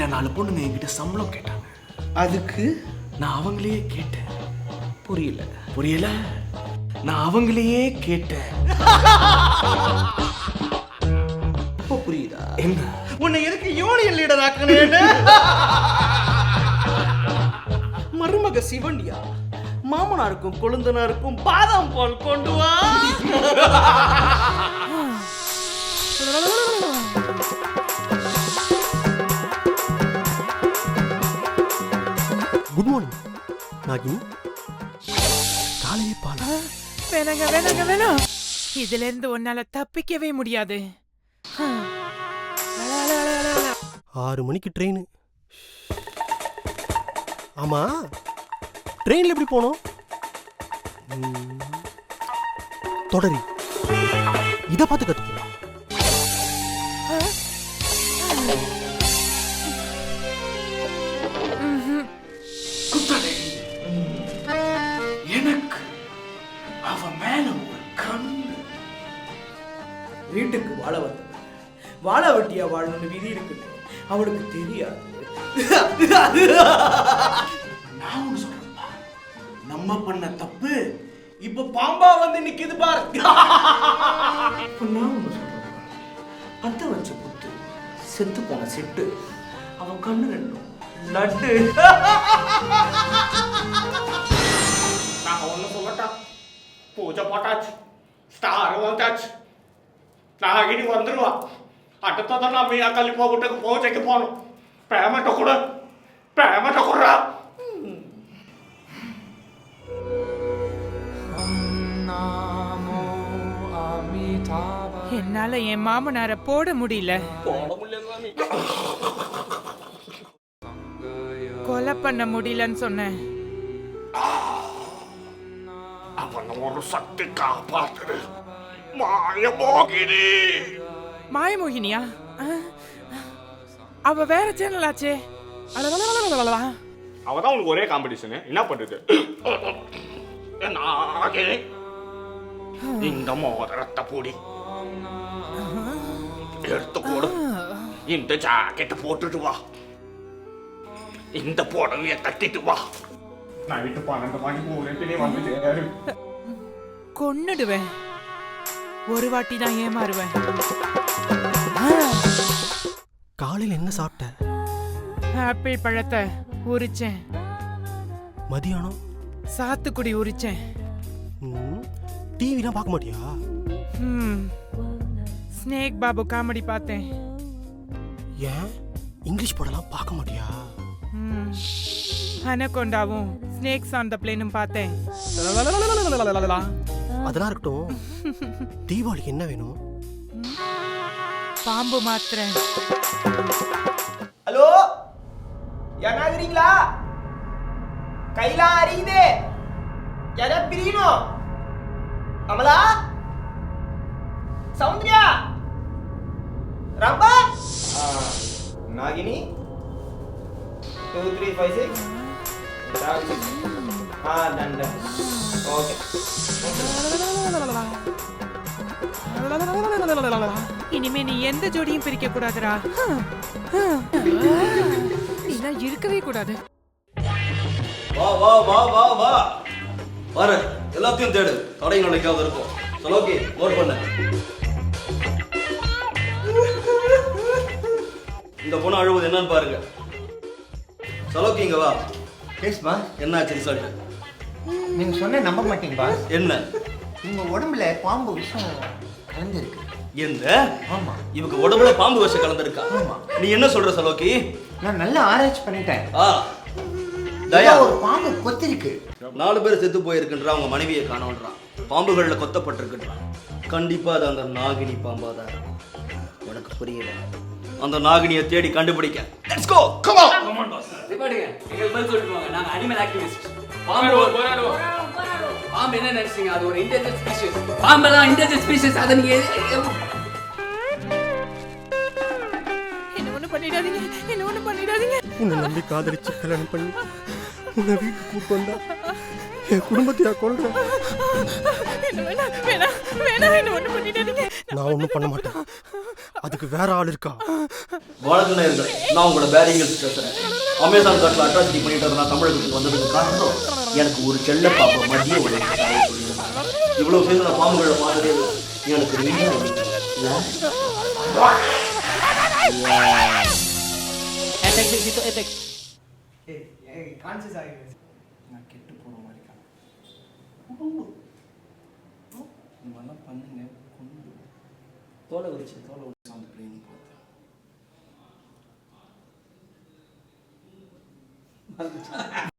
கம்பெனில நாலு பொண்ணுங்க என்கிட்ட சம்பளம் கேட்டாங்க. அதுக்கு? நான் அவங்களையே கேட்டேன். புரியல. புரியல? நான் அவங்களையே கேட்டேன். இப்போ புரியுதா? என்ன? உன்னை எதுக்கு யூனியன் லீடர் ஆக்கணும்னு மருமக சிவண்டியா மாமனாருக்கும் கொழுந்தனாருக்கும் பாதாம் பால் கொண்டு வா. Good morning. நாகினி காலையே பால். வேணாங்க வேணாங்க வேணாம். இதுல இருந்து உன்னால தப்பிக்கவே முடியாது. ஆறு மணிக்கு ட்ரெயின் ஆமா ட்ரெயினில் எப்படி போனோம்? தொடரி. இதை பார்த்து கற்றுக்கோ வீட்டுக்கு வாழ வந்தவன். வாழ வெட்டியா வாழணும்னு விதி இருக்குன்னு அவளுக்கு தெரியாது. நான் ஒண்ணு சொல்றேன்ப்பா நம்ம பண்ண தப்பு இப்ப பாம்பா வந்து நிக்குது பாரு. நான் ஒண்ணு சொல்றேன் பத்த வச்ச புத்து செத்து போன செட்டு அவன் கண்ணு ரெண்டும் லட்டு. நான் ஒன்று சொல்லட்டா பூஜை போட்டாச்சு ஸ்டார் வந்தாச்சு. ನಾಗಿನಿ ಒಂದ್ರುವ ಅಟ್ಟತದ ನಮ್ಮ ಆ ಕಲ್ಲಿ ಹೋಗ್ಬಿಟ್ಟು ಪೋಚಕ್ಕೆ ಫೋನು ಪ್ರೇಮ ತಕೊಡು ಪ್ರೇಮ ತಕೊಡ್ರ என்னால என் மாமனார போட முடியல. கொலை பண்ண முடியலன்னு சொன்னேன். அவனை ஒரு சக்தி காப்பாத்துறது மாயமோகினி. மாயமோகினியா? அவ வேற சேனல் ஆச்சே. அவதான் உனக்கு ஒரே காம்படிஷன் என்ன பண்றது? இந்த மோதிரத்தை பூடி. எடுத்து போடு. இந்த ஜாக்கெட்டை போட்டுட்டு வா. இந்த புடவைய கட்டிட்டு வா. நான் வீட்டு பன்னெண்டு மணிக்கு ஊரே வந்துட்டு கொன்னுடுவேன். ஒரு வாட்டி தான் ஏமாறுவேன். காலையில் என்ன சாப்பிட்ட? ஆப்பிள் பழத்தை உரிச்சேன். மதியானம்? சாத்துக்குடி உரிச்சேன். டிவிலாம் பார்க்க மாட்டியா? ம். ஸ்னேக் பாபு காமெடி பார்த்தேன். ஏன்? இங்கிலீஷ் படம்லாம் பார்க்க மாட்டியா. அனகொண்டாவும் ஸ்னேக்ஸ் ஆன் த பிளேனும் பார்த்தேன். அதெல்லாம் இருக்கட்டும். தீபாவளிக்கு என்ன வேணும்? பாம்பு மாத்திரேன் ஹலோ? யாராகிறீங்களா கையில அறியுதே யாரா பிரியணும்? Amala Soundarya? Rambha? Nagini? Two three five six ஆ டன் டன் ஓகே இனிமே நீ எந்த ஜோடியும் பிரிக்க கூடாதுடா இருக்கவே கூடாது. வா வா வா வா வா. பாரு எல்லாத்தையும் தேடு. தடைகள் நினைக்காம இருக்கும். சலோக்கி நோட் பண்ணு. இந்த பொண்ணு அழுவது என்னன்னு பாருங்க. சலோக்கி இங்க வா. எஸ் பாஸ் என்னாச்சு ரிசல்ட் நீங்க சொன்ன நம்ப மாட்டீங்க பாஸ் என்ன? உங்க உடம்புல பாம்பு விஷம் கலந்துருக்கு. எந்த? ஆமா. இவங்க உடம்புல பாம்பு விஷம் கலந்துருக்கா? ஆமா. நீ என்ன சொல்ற சலோக்கி? நான் நல்லா ஆராய்ச்சி பண்ணிட்டேன். ஆ. தயா. ஒரு பாம்பு கொத்திருக்கு. நாலு பேர் செத்து போயிருக்குன்றா அவங்க மனைவியை காணோன்றான். பாம்புகள்ல கொத்தப்பட்டிருக்குன்றான். கண்டிப்பா அது அந்த நாகினி பாம்பா தான் உனக்கு புரியல. அந்த நாகினியை தேடி கண்டுபிடிக்க. லெட்ஸ் கோ கம் ஆன் நிப்பாட்டுங்க. எங்களுக்கு பதில் சொல்லிட்டு போங்க. நாங்க அனிமல் ஆக்டிவிஸ்ட் பாம்பு பாம்பு என்ன நினைச்சீங்க? அது ஒரு இன்டெலிஜென்ட் ஸ்பீஷிஸ் பாம்பெல்லாம் இன்டெலிஜென்ட் ஸ்பீஷிஸ் அதை நீங்க என்ன ஒண்ணு பண்ணிடாதீங்க. என்ன ஒண்ணு பண்ணிடாதீங்க. உன்னை நம்பி காதலிச்சு கல்யாணம் பண்ணி உன்னை வீட்டுக்கு கூப்பிட்டு வந்தா என் குடும்பத்தையா கொள்றேன் என்ன வேணா வேணா வேணா என்ன ஒண்ணு பண்ணிடாதீங்க. நான் ஒன்றும் பண்ண மாட்டேன். அதுக்கு வேற ஆள் இருக்கா? வணக்கம் நேயர்களே நான் உங்களோட பேரிங்கல்ஸ் பேசுறேன். அமேசான் காட்டில் அட்ராசிட்டி பண்ணிட்டு நான் தமிழகத்துக்கு வந்ததுக்கு காரணம் எனக்கு ஒரு செல்ல பாப்பா மதிய ஒரு இவ்வளவு பேர் நான் பாம்புகளை பார்த்ததே. எனக்கு நீங்க இல்லை நான் கெட்டு போற மாதிரி. இந்த மாதிரிலாம் பண்ணுங்க தோலை உரிச்சு தோலை at the time.